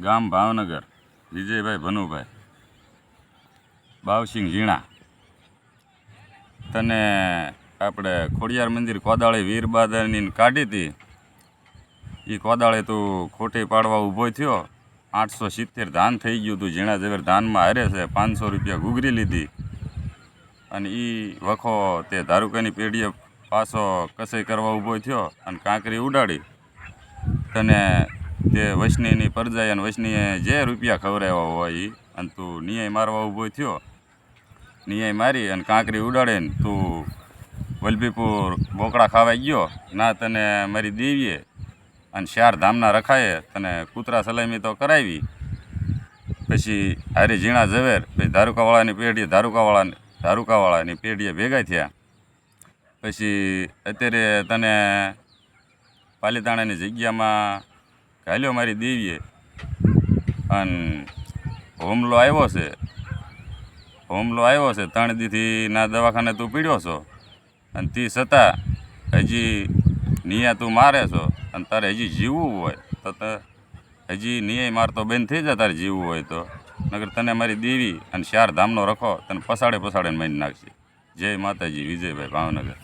ગામ ભાવનગર. વિજયભાઈ ભનુભાઈ. બાવસિંહ ઝીણા. તને આપણે ખોડિયાર મંદિર કોદાળી વીરબાદરની કાઢી હતી. એ કોદાળે તું ખોટી પાડવા ઊભો થયો. આઠસો સિત્તેર ધાન થઈ ગયું તું. ઝીણા ઝવેર ધાનમાં હારે છે. પાંચસો રૂપિયા ઘૂઘરી લીધી. અને એ વખો તે ધારુકાની પેઢીએ પાછો કસાઈ કરવા ઊભો થયો અને કાંકરી ઉડાડી. તને તે વૈષ્ણવીની પરજાઈ અને વૈષ્ણીએ જે રૂપિયા ખવડાવ્યા હોય એ અને તું નિયાય મારવા ઊભો થયો, નિયાય મારી અને કાંકરી ઉડાડે ને તું વલભીપુર બોકડા ખાવાઈ ગયો, ના તને મારી દેવીએ અને શાર ધામના રખાયે તને કૂતરા સલામી તો કરાવી. પછી હારે ઝીણા ઝવેર, પછી ધારુકાવાળાની પેઢીએ ધારુકાવાળાની ધારુકાવાળાની પેઢીએ ભેગા થયા. પછી અત્યારે તને પાલીતાણાની જગ્યામાં ઘાલ્યો મારી દેવીએ. અને હોમલો આવ્યો છે. હોમલો આવ્યો છે. ત્રણ દીથી ના દવાખાને તું પીડ્યો છો? અને તે છતાં હજી નિયા તું મારે છો? અને તારે હજી જીવવું હોય તો હજી નિયાય મારતો બંધ થઈ જાય તારે જીવવું હોય તો. નગર તને મારી દેવી અને ચાર ધામનો રખો તને પસાડે પસાડે મારી નાખશે. જય માતાજી, વિજયભાઈ ભાવનગર.